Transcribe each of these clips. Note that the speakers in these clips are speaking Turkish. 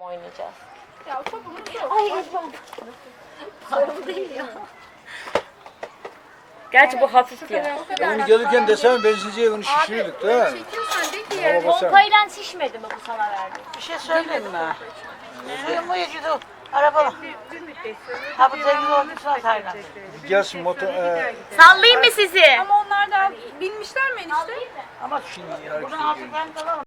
oynayacağız. Ya topumuz yok. Ay ben. Sorun değil ya. Gerçi bu hafif ya. Onu gelirken desem benzinciye bunu şişirirdik değil mi? Çekiyorsan de ki yani. Sen. Pompayla şişmedi mi bu sana verdiğim? Bir şey söyleyeyim mi? Suyun mu yıcıdı? Araba. Ha bu zengin olduysa sayla. gelsin motor... E, Sallayayım mı sizi? Ama onlar da binmişler mi enişte? Ama şimdi bunu aldı ben kalamam.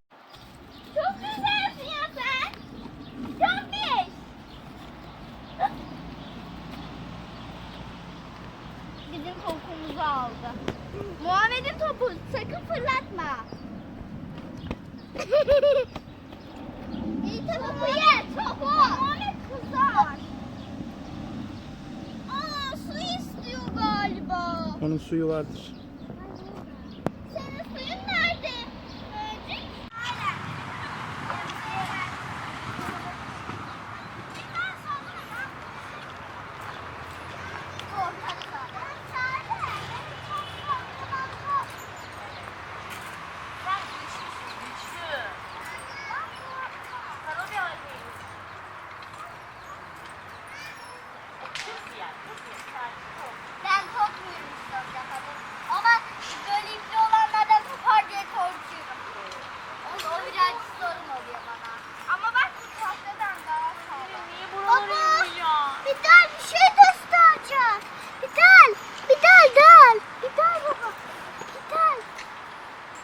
Suyu vardır. Senin suyun nerede? Böcek. Aynen. Bir tane sallama. Korkaksa. Sen güçlüsün güçlü. Sana bir haldeyiz. Kız ya kız ya sakin ol. Ben korkmuyorum işte o zaten. Ama böyle ipli olanlardan kopar diye korkuyorum. O, o birazcık sorun oluyor bana. Ama bak bu tahtadan daha sağlam. Niye buraları ya? Bir daha bir şey göstereceğim. Bir daha, bir daha gel. Bir daha baba. Bir daha.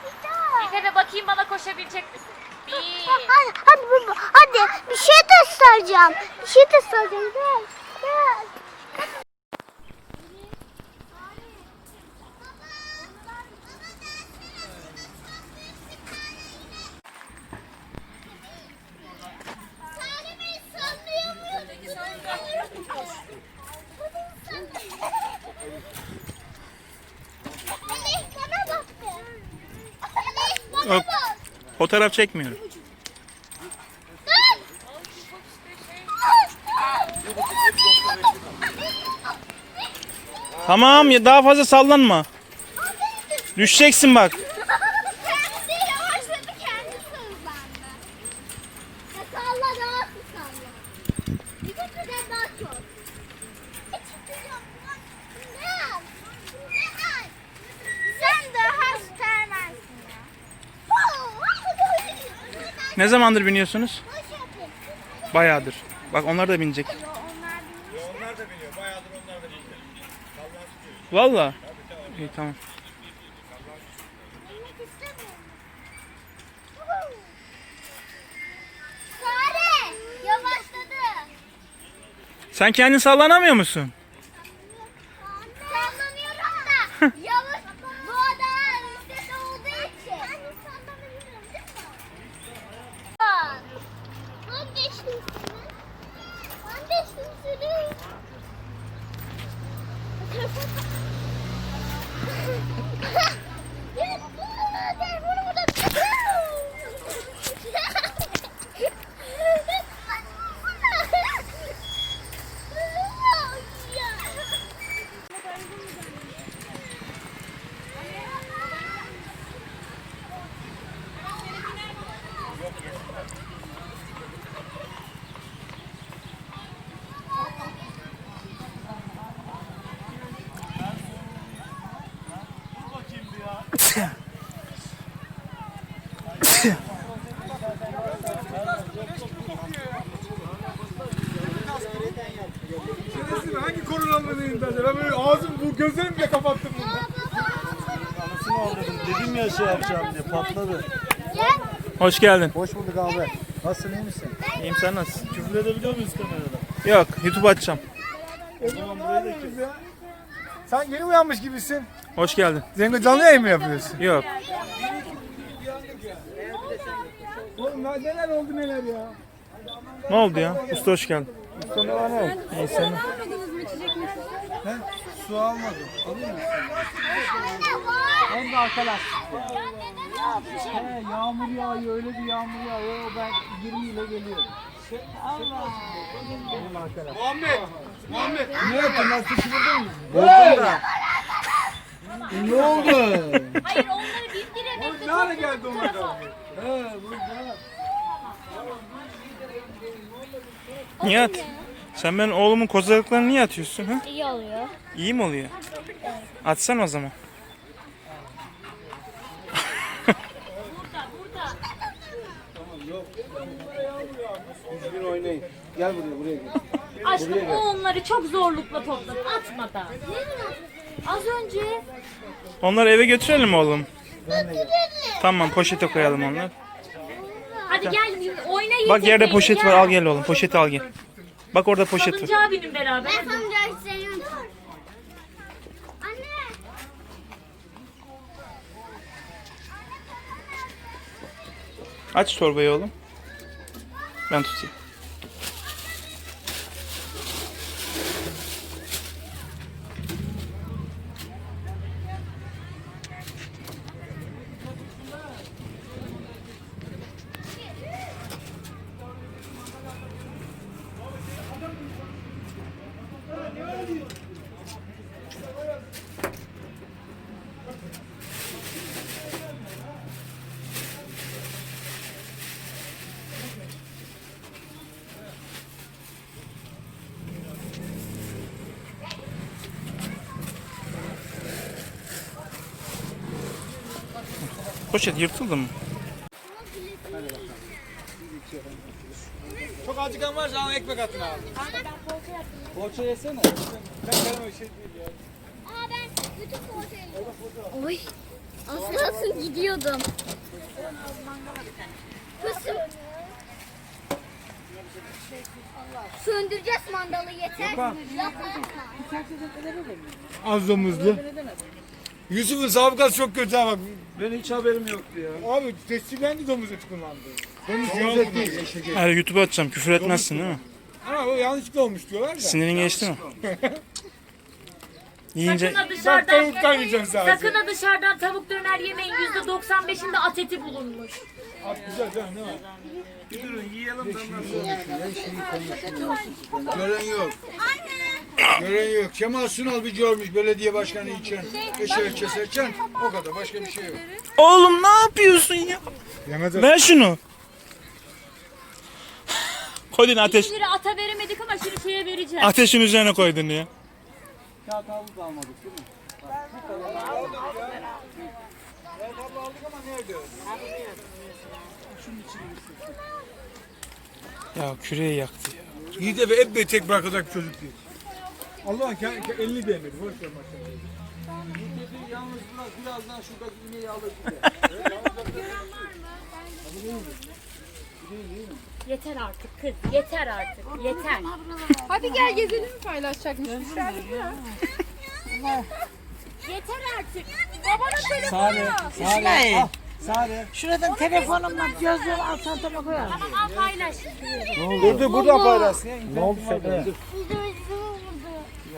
Bir daha. Efe be bakayım bana koşabilecek misin? Bir. Hadi, hadi baba, hadi bir şey göstereceğim. Bir şey göstereceğim. Gel, gel. Elif bana baktı. Elif bana Yok. bak. Fotoğraf çekmiyorum. Tamam ya daha fazla sallanma. Düşeceksin bak. Kendi yavaşladı kendisi hızlandı. Ya salla daha hızlı salla. Bir de güzel daha çok. E çıkacağım. Ne? Ne? Sen daha süpermensin ya. Ne zamandır biniyorsunuz? Bayağıdır. Bak onlar da binecek. Onlar da biliyor. Bayağıdır onlar da biliyor. Valla. İyi tamam. Sen kendin sallanamıyor musun? Ha şey yapacağım diye patladı. Hoş geldin. Hoş bulduk abi. Nasılsın iyi misin? İyiyim sen nasılsın? Küfür edebiliyor muyuz kamerada? Yok YouTube açacağım. O zaman burayı da kes. Sen yeni uyanmış gibisin. Hoş geldin. Zengo canlı yayın mı yapıyorsun? Yok. Oğlum ya neler oldu neler ya. Ne oldu ya? Usta hoş geldin. Usta ne var ne oldu? İyi senin. He? Su almadım. Alayım mı? Hem de arkadaş. He, yağmur yağıyor öyle bir yağmur yağıyor ben 20 ile geliyorum. Allah. Benim arkadaş. Muhammed. Muhammed. Ne yaptın lan sıkıldın mı? Bozdum da. Ne oldu? Hayır onları bindiremedim. Ne hale geldi onlar? He burada. Niye at? Sen benim oğlumun kozalaklarını niye atıyorsun ha? İyi oluyor. İyi mi oluyor? Atsan o zaman. Düzgün oynayın. Gel buraya buraya gel. Aşkım o onları çok zorlukla topladı. Atmadan. Az önce Onları eve götürelim mi oğlum? Tamam poşete koyalım onları. hadi gel oyna Bak yerde poşet var al gel oğlum poşeti al gel. Bak orada poşet var. Salıncağa binin beraber. Ben sancağı seviyorum. Anne. Aç torbayı oğlum. Ben tutayım. Poşet yırtıldı mı? Çok acıkan varsa al ekmek atın abi. Poğaça yesene. Ben kendime bir şey değil ya. Aa ben bütün poğaçayı Oy. Az kalsın gidiyordum. Kızım. Söndüreceğiz mandalı yeter. Yapma. Az domuzlu. Yusuf'un sabıkası çok kötü ha bak. Benim hiç haberim yoktu ya. Abi tescillendi domuz eti kullandı. Domuz eti değil. Hayır YouTube'a atacağım küfür etmezsin değil mi? Ama o yanlışlıkla olmuş diyorlar da. Sinirin geçti mi? Yiyince Sakın ha Bak dışarıdan, tavuktan yiyeceğim sadece. sakın ha dışarıdan tavuk döner yemeyin. %95'inde at eti bulunmuş. At güzel canım değil mi? Bir durun yiyelim de ondan sonra. Gören yok. Gören yok. Kemal Sunal bir görmüş belediye başkanı için. Eşeğe keserken o kadar. Başka bir şey yok. Oğlum ne yapıyorsun ya? O. Ver şunu. Koydun ateş. 1 lira ata veremedik ama şimdi şeye vereceğiz. Ateşin üzerine koydun ya. Kağıt havlu da almadık değil mi? Ya küreği yaktı ya. İyi de hep bir tek bırakacak bir çocuk değil. Allah ke- ke- elini değmedi. Boş ver maşallah. Yalnız bırak birazdan şuradaki ineği alır. Yeter artık kız. Yeter artık. Yeter. Hadi gel gezelim mi paylaşacakmış? Ya. Yeter artık. Sare. Sare. Al. Sare. Şuradan telefonumla gözlüğümü al çantama. Tamam al paylaş. Dur burada paylaşsın. Ne oldu.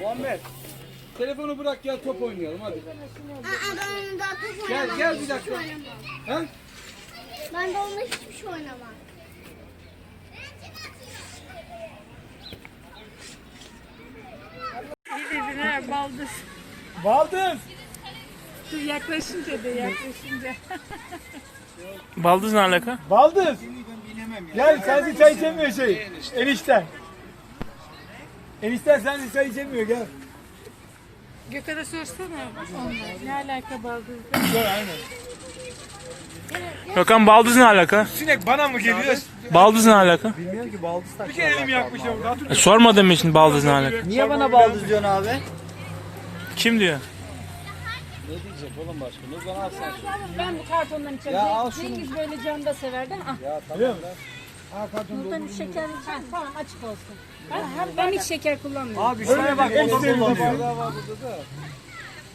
Muhammed. Telefonu bırak gel top oynayalım hadi. Aa ben onunla top Gel oynamam. gel bir dakika. Ha? Ben de onunla hiçbir şey oynamam. Dediler baldız. Baldız. Dur yaklaşınca de yaklaşınca. Baldız ne alaka? Baldız. Gel sensiz çay içemiyor şey. Enişten. Enişten sensiz çay içemiyor gel. Gökhan'a sorsana onlar. Ne alaka baldız? Gel aynen. Gökhan baldız ne alaka? Sinek bana mı geliyor? Baldız ne alaka? Bilmiyorum ki baldız Bir kere elimi yakmış ya burada. E, sormadın mı şimdi baldız ne alaka? Niye bana baldız diyorsun abi? Kim diyor? Ne diyecek oğlum başka? Ne zaman alsan Ben bu kartondan içeceğim. Ya al şunu. Cengiz böyle can da severdi. Ah, Ya tamam lan. Buradan hiç şeker içeceğim. Tamam açık olsun. Ben, ben hiç şeker kullanmıyorum. Abi şuraya bak motor kullanıyor.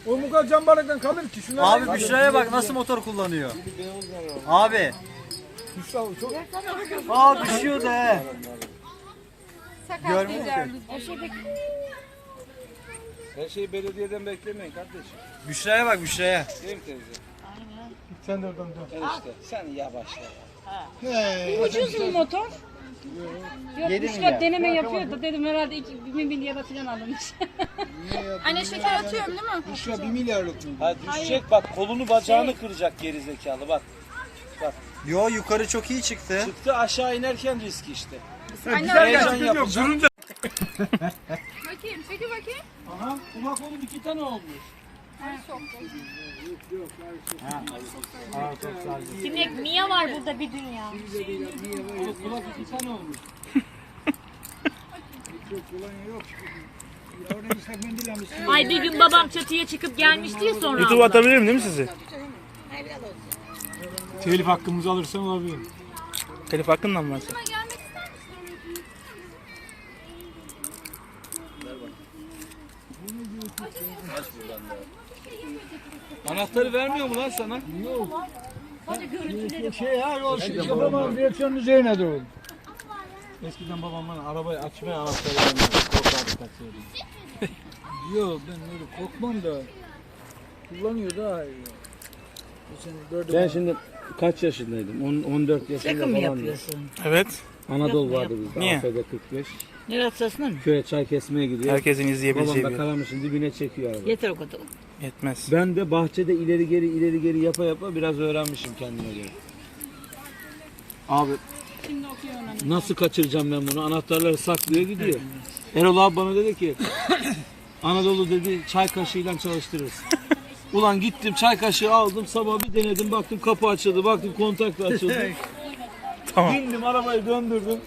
O bu kadar cam bardaktan kalır ki. Şuna Abi Büşra'ya bak nasıl motor kullanıyor. Abi. Büşra çok Aa düşüyor da he. Görmedim ki. Her şeyi belediyeden beklemeyin kardeşim. Büşra'ya bak Büşra'ya. Değil mi teyze? Sen de oradan dön. Enişte sen yavaşla. Ucuz mu motor? Yok Yedi milyar. deneme yapıyor da dedim herhalde 2 bin milyara falan alınmış. Anne şeker atıyorum değil mi? Büşra 1 milyarlık mı? Ha düşecek bak kolunu bacağını kıracak geri zekalı bak. Yo yukarı çok iyi çıktı. Çıktı aşağı inerken riski işte. Güzel Heyecan yapacak. Bakayım, çekil bakayım. Aha kulak oğlum iki tane olmuş. Sinek Mia var burada bir dünya. Kulak iki tane olmuş. Yavrum ıslak mendil almışsın. Ay bir gün babam çatıya çıkıp gelmişti ya sonra. YouTube atabilirim değil mi sizi? Telif hakkımızı alırsan olabilir. Telif hakkından mı varsa? Anahtarı vermiyor mu lan sana? Şey ha o şey yapamam direksiyonun üzerine doğru. Eskiden babam bana arabayı açmaya anahtarı vermiyordu. Korkardı kaçıyordu. Yok ben öyle korkmam da. Kullanıyor daha iyi. Ben şimdi kaç yaşındaydım? 10, 14 yaşında Yakın mı falan. yapıyorsun? Evet. Anadolu vardı bizde. Niye? AFD 45. Neresi sırasında mı? Köye çay kesmeye gidiyor. Herkesin Babam izleyebileceği da bir yer. karamışın dibine çekiyor arabayı. Yeter o kadar. Yetmez. Ben de bahçede ileri geri ileri geri yapa yapa biraz öğrenmişim kendime göre. Abi nasıl kaçıracağım ben bunu? Anahtarları saklıyor gidiyor. Erol abi bana dedi ki Anadolu dedi çay kaşığıyla çalıştırırız. Ulan gittim çay kaşığı aldım sabah bir denedim baktım kapı açıldı baktım kontak da açıldı. Tamam. Bindim arabayı döndürdüm.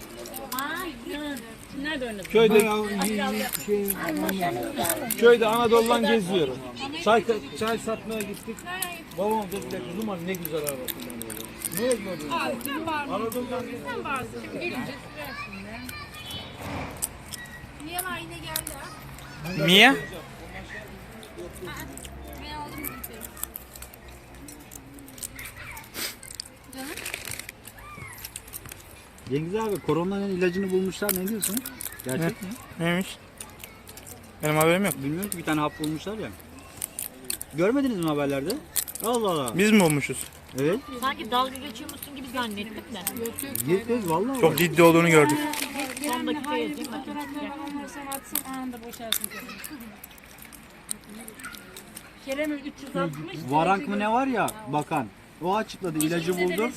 Nerede oynadın? Köyde köyde Anadolu'dan geziyorum. Çay çay satmaya gittik. Babam dedi ki Zuman ne güzel araba. Ne gördün? Anadolu'dan Niye var yine geldi ha? Mia? Cengiz abi koronanın ilacını bulmuşlar ne diyorsun? Gerçek mi? Neymiş? Benim haberim yok. Bilmiyorum ki bir tane hap bulmuşlar ya. Görmediniz mi haberlerde? Allah Allah. Biz mi bulmuşuz? Evet. Sanki dalga geçiyormuşsun gibi zannettim de. Git kız vallahi. Çok ciddi olduğunu gördük. Son dakika yazayım bakayım. Fotoğraflarını alırsan atsın anında boşalsın Kerem. Kerem'in 360. Varank mı ne var ya bakan. O açıkladı ilacı buldu.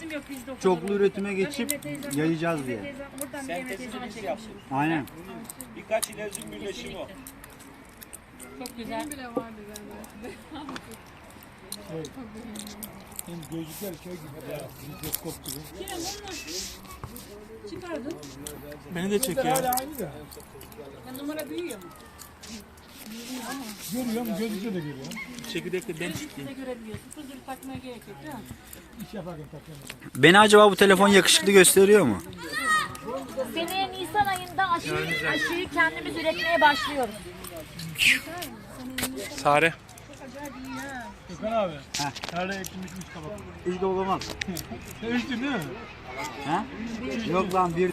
Çoklu üretime geçip yayacağız diye. Emre teyzeme çekmişim. Aynen. birkaç ilacın birleşimi o. Çok güzel. Hem gözlükler şey gibi ya. Mikroskop gibi. Kerem onu çıkardın. Beni de çekiyor. Hala aynı da. Ya numara büyüyor mu? Görüyorum gözlükle de görüyorum. Çekirdekle ben Gözlükle de görebiliyorsun. Fızır takmaya gerek yok değil mi? İş yaparken takıyorum. Beni acaba bu telefon yakışıklı gösteriyor mu? Seneye Nisan ayında aşıyı, aşıyı kendimiz üretmeye başlıyoruz. Sare. Gökhan abi. Nerede ekilmiş kabak? Hiç de olamaz. Sen içtin değil mi? Ha? Yok lan bir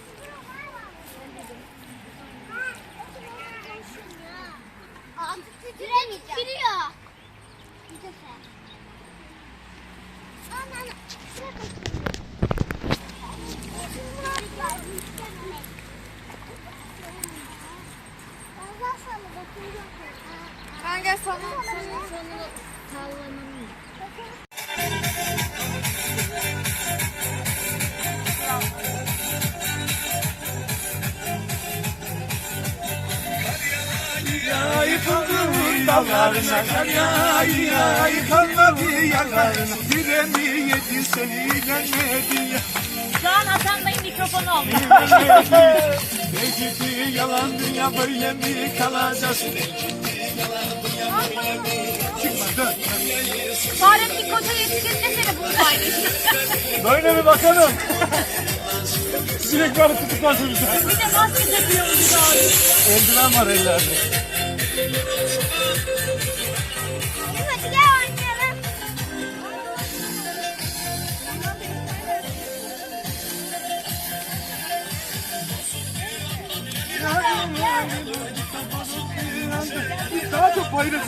dallarına kar ya ya Yıkılmadı yanlarına Diremi yedi seni ilenmedi ya Şu an Hasan Bey'in mikrofonu oldu. Ne gitti yalan dünya böyle mi kalacağız Çıkmadı. Fahrettin Koca yetiştirince seni bulsaydı. Böyle mi bakalım. Sinek var tutuklar çocuklar. Bir de maske takıyormuş abi. Eldiven var ellerde Hadi gel oynayalım. Daha çok geçen.